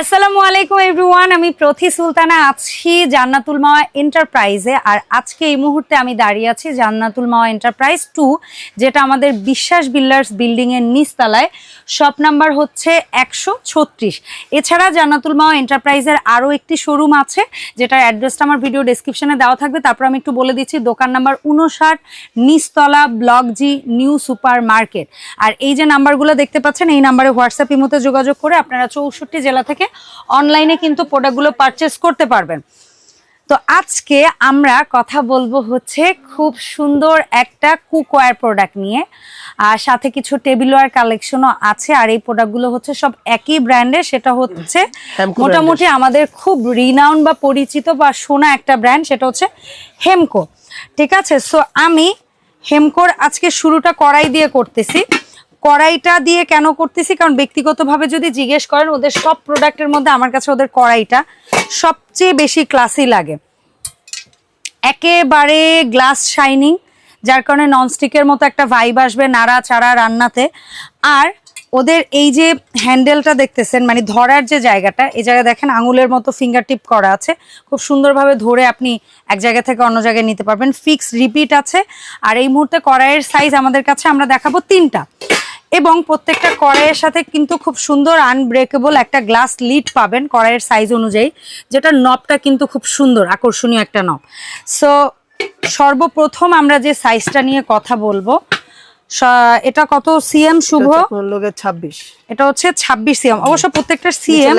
আসসালামু আলাইকুম এভরিওয়ান আমি প্রথি সুলতানা আছি জান্নাতুল মাওয়া এন্টারপ্রাইজে। আর আজকে এই মুহূর্তে আমি দাঁড়িয়ে আছি জান্নাতুল মাওয়া এন্টারপ্রাইজ টু, যেটা আমাদের বিশ্বাস বিল্ডার্স বিল্ডিং এর নিচতলায়। শপ নাম্বার হচ্ছে একশো ছত্রিশ। এছাড়া জান্নাতুল মাওয়া এন্টারপ্রাইজের আরও একটি শোরুম আছে, যেটার অ্যাড্রেসটা আমার ভিডিও ডেসক্রিপশনে দেওয়া থাকবে। তারপর আমি একটু বলে দিচ্ছি, দোকান নাম্বার উনষাট, নিচতলা, block G, new super market. আর এই যে নাম্বারগুলো দেখতে পাচ্ছেন, এই নাম্বারে হোয়াটসঅ্যাপ ইমোতে যোগাযোগ করে আপনারা চৌষট্টি জেলা থেকে অনলাইনে কিন্তু প্রোডাক্টগুলো পারচেস করতে পারবেন। তো আজকে আমরা কথা বলব হচ্ছে খুব সুন্দর একটা কুকওয়্যার প্রোডাক্ট নিয়ে আর সাথে কিছু টেবিলওয়্যার কালেকশনও আছে আর এই প্রোডাক্টগুলো হচ্ছে সব একই ব্র্যান্ডের সেটা হচ্ছে মোটামুটি আমাদের খুব রিনাউন বা পরিচিত বা শোনা একটা ব্র্যান্ড সেটা হচ্ছে হেমকো ঠিক আছে? সো আমি হেমকোর আজকে শুরুটা কড়াই দিয়ে করতেছি। কড়াইটা দিয়ে কেন করতেছি? কারণ ব্যক্তিগতভাবে যদি জিজ্ঞেস করেন, ওদের সব প্রোডাক্টের মধ্যে আমার কাছে ওদের কড়াইটা সবচেয়ে বেশি ক্লাসি লাগে। একেবারে গ্লাস শাইনিং যার কারণে ননস্টিকের মতো একটা ভাইব আসবে নাড়া চাড়া রান্নাতে। আর ওদের এই যে হ্যান্ডেলটা দেখতেছেন মানে ধরার যে জায়গাটা, এই জায়গায় দেখেন আঙুলের মতো ফিঙ্গার টিপ করা আছে। খুব সুন্দরভাবে ধরে আপনি এক জায়গা থেকে অন্য জায়গায় নিতে পারবেন। ফিক্স রিপিট আছে। আর এই মুহূর্তে কড়াইয়ের সাইজ আমাদের কাছে আমরা দেখাবো তিনটা। এবং প্রত্যেকটা কড়াইয়ের সাথে কিন্তু খুব সুন্দর আনব্রেকেবল একটা গ্লাস লিড পাবেন কড়াইয়ের সাইজ অনুযায়ী যেটা নবটা কিন্তু খুব সুন্দর, আকর্ষণীয় একটা নব সো সর্বপ্রথম আমরা যে সাইজটা নিয়ে কথা বলব এটা কত সিএম শুভ? ছাব্বিশ। এটা হচ্ছে ছাব্বিশ সিএম। অবশ্য প্রত্যেকটা সিএম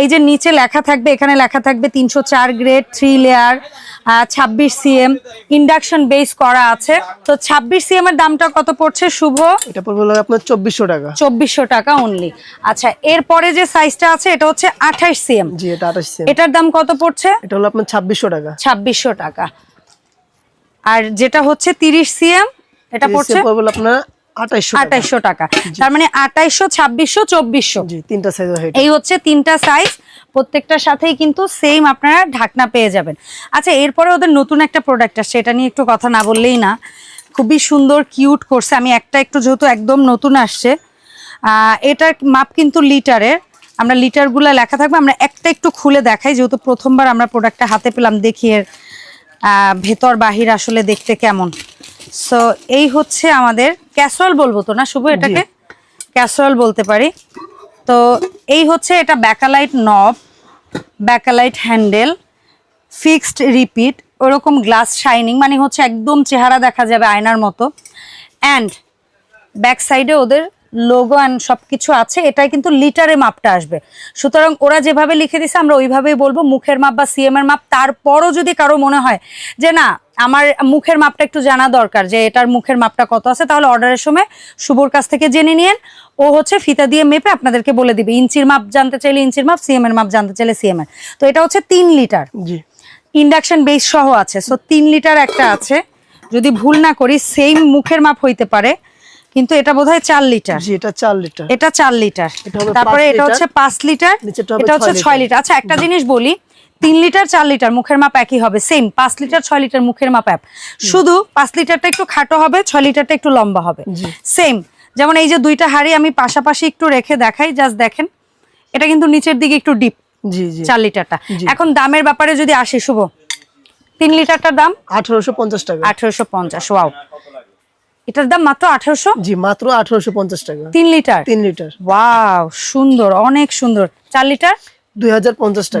এই যে নিচে লেখা থাকবে এখানে লেখা থাকবে তিনশো চার গ্রেড থ্রি লেয়ার ছাব্বিশ সিএম। ইন্ডাকশন বেস করা আছে। তো ছাব্বিশ সিএম এর দামটা কত পড়ছে শুভ? এটা পড়বে আপনার চব্বিশশো টাকা। চব্বিশশো টাকা অনলি আচ্ছা এরপরে যে সাইজটা আছে এটা হচ্ছে আঠাশ সিএম। জি এটা আঠাশ এটার দাম কত পড়ছে? এটা হলো আপনার ছাব্বিশশো টাকা। ছাব্বিশশো টাকা। আর যেটা হচ্ছে তিরিশ সিএম এটা পড়ছে আপনার আঠাইশশো আঠাইশশো টাকা। তার মানে আঠাইশশো ছাব্বিশশো চব্বিশশো। জি তিনটা সাইজ এই হচ্ছে তিনটা সাইজ প্রত্যেকটার সাথেই কিন্তু সেম আপনারা ঢাকনা পেয়ে যাবেন। আচ্ছা এরপরে ওদের নতুন একটা প্রোডাক্ট আসছে। এটা নিয়ে একটু কথা না বললেই না। খুবই সুন্দর কিউট করছে। আমি একটা একটু যেহেতু একদম নতুন আসছে। আহ, এটার মাপ কিন্তু লিটারের। আমরা লিটারগুলো লেখা থাকবে। আমরা একটা একটু খুলে দেখাই। যেহেতু প্রথমবার আমরা প্রোডাক্টটা হাতে পেলাম দেখি এর আহ, ভেতর বাহির আসলে দেখতে কেমন। সো এই হচ্ছে আমাদের ক্যাসরল বলব তো না? শুভ এটাকে? ক্যাসরল বলতে পারি। তো এই হচ্ছে এটা bakelite knob bakelite handle fixed repeat ওরকম গ্লাস শাইনিং মানে হচ্ছে একদম চেহারা দেখা যাবে আয়নার মতো। অ্যান্ড ব্যাক সাইডে ওদের লোগো অ্যান্ড সব কিছু আছে এটাই কিন্তু লিটারে মাপটা আসবে। সুতরাং ওরা যেভাবে লিখে দিছে আমরা ওইভাবেই বলব মুখের মাপ বা সিএম এর মাপ। তারপরও যদি কারও মনে হয় যে না আমার মুখের মাপটা একটু জানা দরকার যে এটার মুখের মাপটা কত আছে তাহলে অর্ডারের সময় শুভর কাছ থেকে জেনে নিন ও হচ্ছে ফিতা দিয়ে মেপে আপনাদেরকে বলে দিবে। ইঞ্চির মাপ জানতে চাইলে ইঞ্চির মাপ সিএম এর মাপ জানতে চাইলে সিএম এর। তো এটা হচ্ছে তিন লিটার। ইন্ডাকশন বেস সহ আছে। সো তিন লিটার একটা আছে। যদি ভুল না করি সেম মুখের মাপ হইতে পারে। কিন্তু এটা বোধহয় চার লিটার। এটা চার লিটার। এটা চার লিটার। তারপরে এটা হচ্ছে পাঁচ লিটার। এটা হচ্ছে ছয় ছয় লিটার। আচ্ছা একটা জিনিস বলি। তিন লিটার চার লিটার মুখের মাপ একই হবে সেম পাঁচ লিটার ছয় লিটার মুখের মাপ এক। শুধু পাঁচ লিটারটা একটু খাটো হবে ছয় লিটারটা একটু লম্বা হবে। সেম যেমন এই যে দুইটা হাড়ি আমি পাশাপাশি একটু রেখে দেখাই জাস্ট দেখেন এটা কিন্তু নিচের দিকে একটু ডিপ চার লিটারটা। এখন দামের ব্যাপারে যদি আসি শুভ তিন লিটারটার দাম? আঠারোশো পঞ্চাশ টাকা। আঠারোশো পঞ্চাশ ওয়াও এটার দাম মাত্র আঠারোশো? জি মাত্র আঠারোশো পঞ্চাশ টাকা। তিন লিটার? তিন লিটার। ওয়াও সুন্দর অনেক সুন্দর। চার লিটার?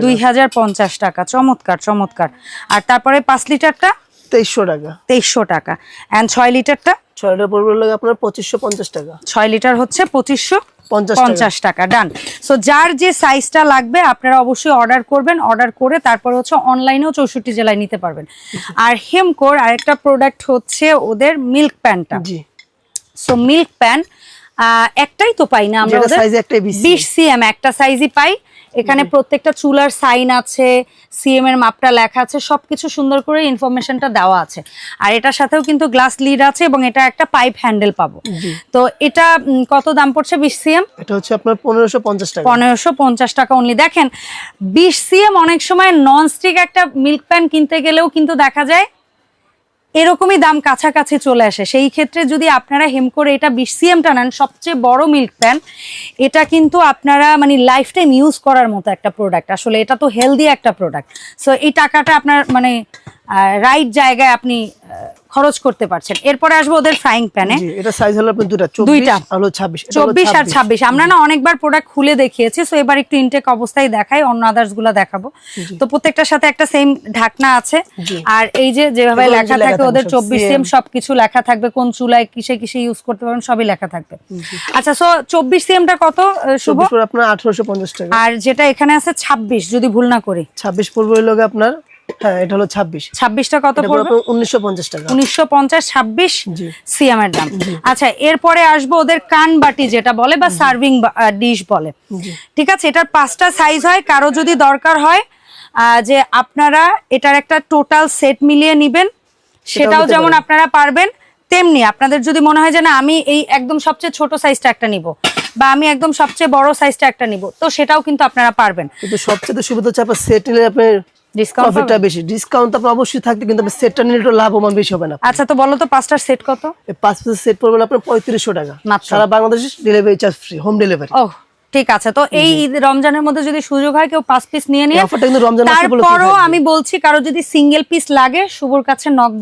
দুই হাজার পঞ্চাশ টাকা। চমৎকার চমৎকার। আর তারপরে পাঁচ লিটারটা? তেইশশো টাকা। তেইশশো টাকা। অ্যান্ড ছয় লিটারটা? ছয় লিটার পড়বে হলো আপনার পঁচিশশো পঞ্চাশ টাকা। ছয় লিটার হচ্ছে পঁচিশশো পঞ্চাশ টাকা। ডান সো যার যে সাইজটা লাগবে আপনারা অবশ্যই অর্ডার করবেন অর্ডার করে তারপর হচ্ছে অনলাইনেও চৌষট্টি জেলায় নিতে পারবেন। আর হেমকোর আরেকটা প্রোডাক্ট হচ্ছে ওদের মিল্ক প্যান্টটা জি। সো মিল্ক প্যান একটাই তো পাই না আমরা যেটা ওদের size একটাই 20 বিশ সিএম একটা সাইজই পাই। এখানে প্রত্যেকটা চুলার সাইন আছে সিএম এর মাপটা লেখা আছে সবকিছু সুন্দর করে ইনফরমেশনটা দেওয়া আছে। আর এটার সাথেও কিন্তু গ্লাস লিড আছে এবং এটা একটা পাইপ হ্যান্ডেল পাবো। তো এটা কত দাম পড়ছে বিশ সিএম এটা হচ্ছে আপনার পনেরোশো পঞ্চাশ টাকা। পনেরোশো পঞ্চাশ টাকা অনলি দেখেন বিশ সিএম অনেক সময় নন স্টিক একটা মিল্ক প্যান কিনতে গেলেও কিন্তু দেখা যায় এরকমই দাম কাছাকাছি চলে আসে। সেই ক্ষেত্রে যদি আপনারা হেম করে এটা বিশ সিএমটা নেন, সবচেয়ে বড় মিল্ক প্যান এটা কিন্তু আপনারা মানে লাইফ টাইম ইউজ করার মতো একটা প্রোডাক্ট আসলে এটা তো হেলদি একটা প্রোডাক্ট সো এই টাকাটা আপনার মানে রাইট জায়গায় আপনি খরচ করতে পারছেন। এরপরে আসব ওদের ফ্রাইং প্যানে জি এটা সাইজ হলো আপনার দুটা চব্বিশ দুইটা। আর হলো ছাব্বিশ। এটা হলো চব্বিশ আর ছাব্বিশ। আমরা না অনেকবার প্রোডাক্ট খুলে দেখিয়েছি সো এবার একটু ইনটেক অবস্থায় দেখাই অন্য আদার্সগুলা দেখাবো। তো প্রত্যেকটার সাথে একটা সেম ঢাকনা আছে। আর এই যে যেভাবে লেখা থাকে ওদের সব চব্বিশ CM সিএম সবকিছু লেখা থাকবে কোন চুলায় কিসে কিসে ইউজ করতে পারবেন সবই লেখা থাকবে। আচ্ছা সো চব্বিশ সিএমটা কত শুভ? আপনার আঠারোশো পঞ্চাশ টাকা। আর যেটা এখানে আছে ছাব্বিশ যদি ভুল না করি। ছাব্বিশ পড়বে হলো আপনার হ্যাঁ এটা হলো ছাব্বিশ। ছাব্বিশটা কত এটা পড়বে? পড়বে আপনার উনিশশো পঞ্চাশ টাকা। উনিশশো পঞ্চাশ ছাব্বিশ জি। সিএম এর দাম আচ্ছা এরপরে আসব ওদের কান বাটি যেটা বলে বা সার্ভিং ডিশ বলে। ঠিক আছে এটার পাঁচটা সাইজ হয় কারও যদি দরকার হয় যে আপনারা এটার একটা টোটাল সেট মিলিয়ে নিবেন সেটাও যেমন আপনারা পারবেন তেমনি আপনাদের যদি মনে হয় যে না আমি এই একদম সবচেয়ে ছোট সাইজটা একটা নিব বা আমি একদম সবচেয়ে বড় সাইজটা একটা নিব তো সেটাও কিন্তু আপনারা পারবেন। কিন্তু সবচেয়ে সুবিধা হচ্ছে আপনার সেট নিলে আপনার প্রফিটটা বেশি। ডিসকাউন্ট আপনার অবশ্যই থাকবে কিন্তু আপনার সেটটা নিলে একটু লাভবান বেশি হবে না আচ্ছা তো বলো তো পাঁচটার সেট কত? পাঁচ পিসের সেট পড়বে আপনার পঁয়ত্রিশশো টাকা। সারা বাংলাদেশে delivery charge free home delivery ও ঠিক আছে। তো এই রমজানের মধ্যে যদি সুযোগ হয় কেউ পাঁচ পিস নিয়ে তারপরও আমি বলছি কারও যদি সিঙ্গেল পিস লাগে শুভর কাছে নক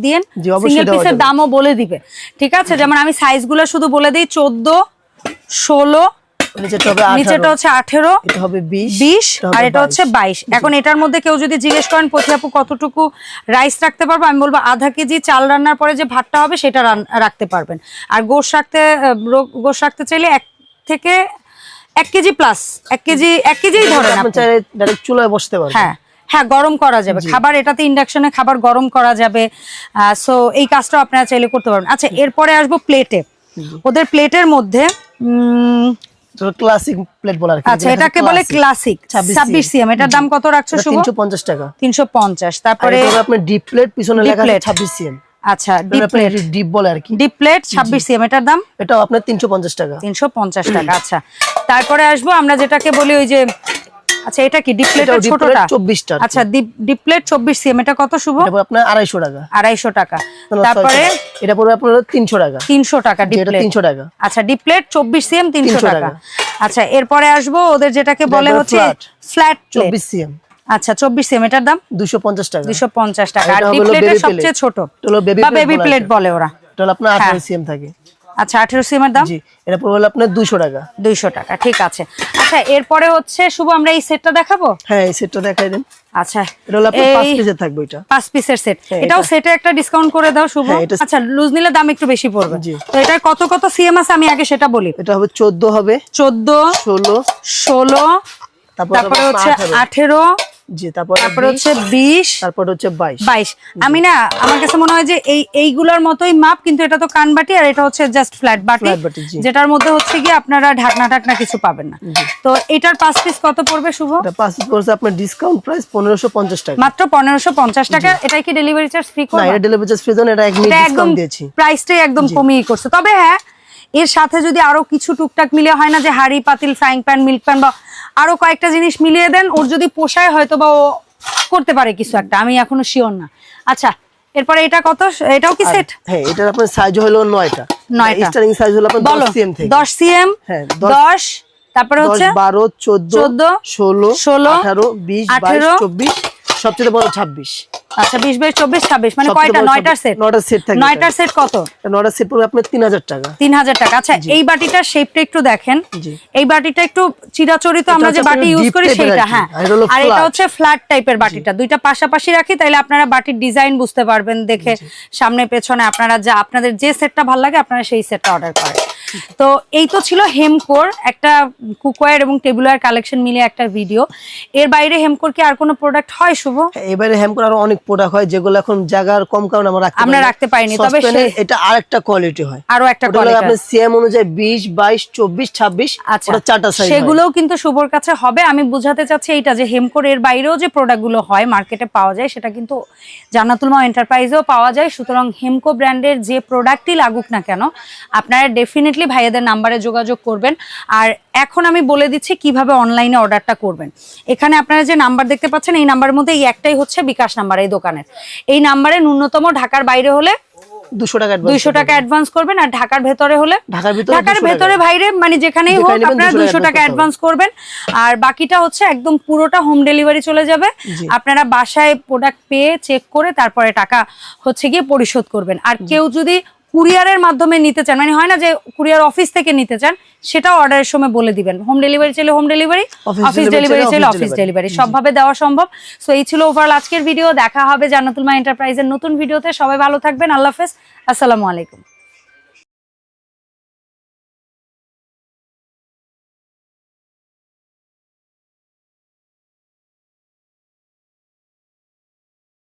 অবশ্যই সিঙ্গেল পিসের দামও বলে দিবে। ঠিক আছে? যেমন আমি সাইজগুলো শুধু বলে দিই চোদ্দ ষোলো নিচেটা হবে নিচেটা আঠারো হচ্ছে এটা হবে আর এটা হচ্ছে 22 বাইশ। এখন এটার মধ্যে কেউ যদি জিজ্ঞেস করেন পথি আপু কতটুকু রাইস রাখতে পারব? আমি বলব আধা কেজি চাল রান্নার পরে যে ভাতটা হবে সেটা রাখতে পারবেন। আর গোশ রাখতে আহ, রো- গোশ রাখতে চাইলে এক থেকে এক কেজি প্লাস এক কেজি এক কেজিই ধরেন। ডাইরেক্ট চুলায় বসতে পারবেন। হ্যাঁ হ্যাঁ গরম করা যাবে। খাবার এটাতে ইন্ডাকশনে খাবার গরম করা যাবে। সো এই কাজটা আপনারা চাইলে করতে পারবেন। আচ্ছা এরপরে আসব প্লেটে ওদের প্লেটের মধ্যে উম, ক্লাসিক প্লেট বলা আচ্ছা এটাকে বলে ক্লাসিক 26 সিএম। এটার দাম কত রাখছো শুভ? টাকা। তিনশো পঞ্চাশ আর তারপরে আপনার ডিপ প্লেট পিছনে লেখা আছে সিএম। আচ্ছা ডিপ প্লেট ডিপ বলে আর কি। ডিপ প্লেট ছাব্বিশ সিএম এটার দাম? এটা আপনার তিনশো পঞ্চাশ টাকা। তিনশো পঞ্চাশ টাকা আচ্ছা। তারপরে আসব আমরা যেটাকে বলি ওই যে আচ্ছা এটা কি ডিপ প্লেটের এটাও deep ছোটটা? 24 টা আচ্ছা ডিপ প্লেট চব্বিশ সিএম এটা কত শুভ? এটা আপনার আড়াইশো টাকা। আড়াইশো টাকা। না, না, তারপরে। এটা পড়বে আপনার তিনশো টাকা। তিনশো টাকা ডিপ যেটা প্লেট টাকা। আচ্ছা ডিপ প্লেট চব্বিশ সিএম 300 টাকা। আচ্ছা এরপরে আসব ওদের যেটাকে বলে হচ্ছে ফ্ল্যাট প্লেট চব্বিশ সিএম আচ্ছা চব্বিশ সিএম এটার দাম? দুশো পঞ্চাশ টাকা। দুশো পঞ্চাশ টাকা। আর এটা ডিপ হলো প্লেটের baby সবচেয়ে ছোট। বেবি প্লেট বলে ওরা। আপনার আঠারো হ্যাঁ। সিএম থাকে। আচ্ছা আঠেরো সিএম এর দাম? জি এটা পড়বে আপনার দুইশো টাকা। দুইশো টাকা ঠিক আছে। আচ্ছা এরপরে হচ্ছে শুভ আমরা এই সেটটা দেখাবো? হ্যাঁ এই সেটটা দেখাই দেন। আচ্ছা থাকবে পিসের সেট হ্যাঁ, এটাও সেটে একটা ডিসকাউন্ট করে দাও শুভ। হ্যাঁ, আচ্ছা লুজ নিলে দাম একটু বেশি পড়বে। কত কত সিএম আছে? আমি আগে সেটা বলি। এটা হবে হচ্ছে 18 জি তারপর তারপরে হচ্ছে বিশ তারপর হচ্ছে বাইশ। বাইশ। আমি না আমার কাছে মনে হয় যে এই এইগুলোর মতোই মাপ কিন্তু এটা তো কানবাটি আর এটা হচ্ছে জাস্ট ফ্ল্যাট বাটি। যেটার মধ্যে হচ্ছে কি আপনারা ঢাকনা ঢাকনা কিছু পাবেন না। তো এটার পাঁচ পিস কত পড়বে শুভ? এটা পাঁচ পিস পড়ছে আপনার ডিসকাউন্ট প্রাইস পনেরোশো পঞ্চাশ টাকা। মাত্র পনেরোশো পঞ্চাশ টাকা। এটাই কি ডেলিভারি চার্জ ফ্রি না এটা ডেলিভারি চার্জ ফ্রি জন্য এটা এটা একদম ডিসকাউন্ট দিয়েছি। প্রাইসটাই একদম কমিয়ে করছে। তবে হ্যাঁ এর সাথে যদি আরও কিছু টুকটাক মিলে হয় না যে হাড়ি পাতিল ফ্রাইং প্যান মিল্ক প্যান বা আরও কয়েকটা জিনিস মিলিয়ে দেন ওর যদি পোষায় হয়তো বা ও করতে পারে কিছু একটা আমি এখনও শিওর না। আচ্ছা এরপরে এটা কত? এটাও কি সেট হ্যাঁ এটার আপনার সাইজ হলো নয়টা। নয়টা। স্টারিং সাইজ হলো আপনার বলো দশ সিএম থেকে। দশ সিএম হ্যাঁ, দশ- দশ তারপরে হচ্ছে? বারো চোদ্দ 14, ষোলো 16, আঠারো বিশ বাইশ 18, চব্বিশ সবচেয়ে বড় ছাব্বিশ। আচ্ছা বিশ বাইশ চব্বিশ ছাব্বিশ মানে সবচেয়ে কয়টা? নয়টার সেট? নয়টার set থাকে নয়টার সেট কত? নয়টার সেট পড়বে আপনার তিন হাজার টাকা। তিন হাজার টাকা। আচ্ছা এই বাটিটার শেপটা একটু দেখেন। এই বাটিটা একটু চিরাচরিত আমরা যে বাটি ইউজ করি সেটা হ্যাঁ। আর এটা। হচ্ছে ফ্ল্যাট টাইপের বাটিটা। দুইটা পাশাপাশি রাখি তাইলে আপনারা বাটির ডিজাইন বুঝতে পারবেন। দেখে সামনে পেছনে আপনারা যা আপনাদের যে সেটটা ভালো লাগে আপনারা সেই সেটটা অর্ডার করেন। তো এই তো ছিল হেমকোর একটা কুকওয়্যার এবং টেবিলওয়্যার কালেকশন মিলিয়ে একটা ভিডিও। এর বাইরে হেমকোর কি আর কোনো প্রোডাক্ট হয় শুভ? এবারে হ্যামকোর আরও অনেক প্রোডাক্ট হয় যেগুলো এখন জায়গার কম কারণে আমরা রাখতে আমরা রাখতে পারিনি, তবে এটা আরেকটা কোয়ালিটি হয়। আরও একটা quality আপনার সিএম অনুযায়ী বিশ বাইশ চব্বিশ ছাব্বিশ আচ্ছা। ওটা চারটা সাইজ সেগুলোও কিন্তু শুভর কাছে হবে। আমি বুঝাতে চাচ্ছি এইটা যে হেমকোর এর বাইরেও যে প্রোডাক্টগুলো হয় মার্কেটে পাওয়া যায় সেটা কিন্তু জান্নাতুল মা এন্টারপ্রাইজেও পাওয়া যায়। সুতরাং হেমকো ব্র্যান্ডের যে প্রোডাক্টই লাগুক না কেন আপনারা ডেফিনেটলি ভাইয়াদের নাম্বারে যোগাযোগ করবেন। আর এখন আমি বলে দিচ্ছি কীভাবে অনলাইনে অর্ডারটা করবেন। এখানে আপনারা যে নাম্বার দেখতে পাচ্ছেন এই নাম্বারের মধ্যে এই একটাই হচ্ছে বিকাশ নাম্বার এই দোকানের। এই নাম্বারে ন্যূনতম ঢাকার বাইরে হলে দুশো টাকা দুইশো টাকা অ্যাডভান্স করবেন আর ঢাকার ভেতরে হলে ঢাকার ভিতরে ঢাকার 200 টাকা। ভেতরে বাইরে মানে যেখানেই হোক আপনারা দুইশো টাকা টাকা অ্যাডভান্স করবেন। আর বাকিটা হচ্ছে একদম পুরোটা হোম ডেলিভারি চলে যাবে। আপনারা বাসায় প্রোডাক্ট পেয়ে চেক করে তারপরে টাকা হচ্ছে গিয়ে পরিশোধ করবেন। আর কেউ যদি কুরিয়ারের মাধ্যমে নিতে চান মানে হয় না যে কুরিয়ার অফিস থেকে নিতে চান সেটা অর্ডারের সময় বলে দিবেন। হোম ডেলিভারি চাইলে হোম ডেলিভারি অফিস ডেলিভারি চাইলে অফিস ডেলিভারি সবভাবে দেওয়া সম্ভব। সো এই ছিল ওভারঅল আজকের ভিডিও দেখা হবে জান্নাতুল মা এন্টারপ্রাইজের নতুন ভিডিওতে সবাই ভালো থাকবেন আল্লাহ হাফেজ। আসসালামু আলাইকুম।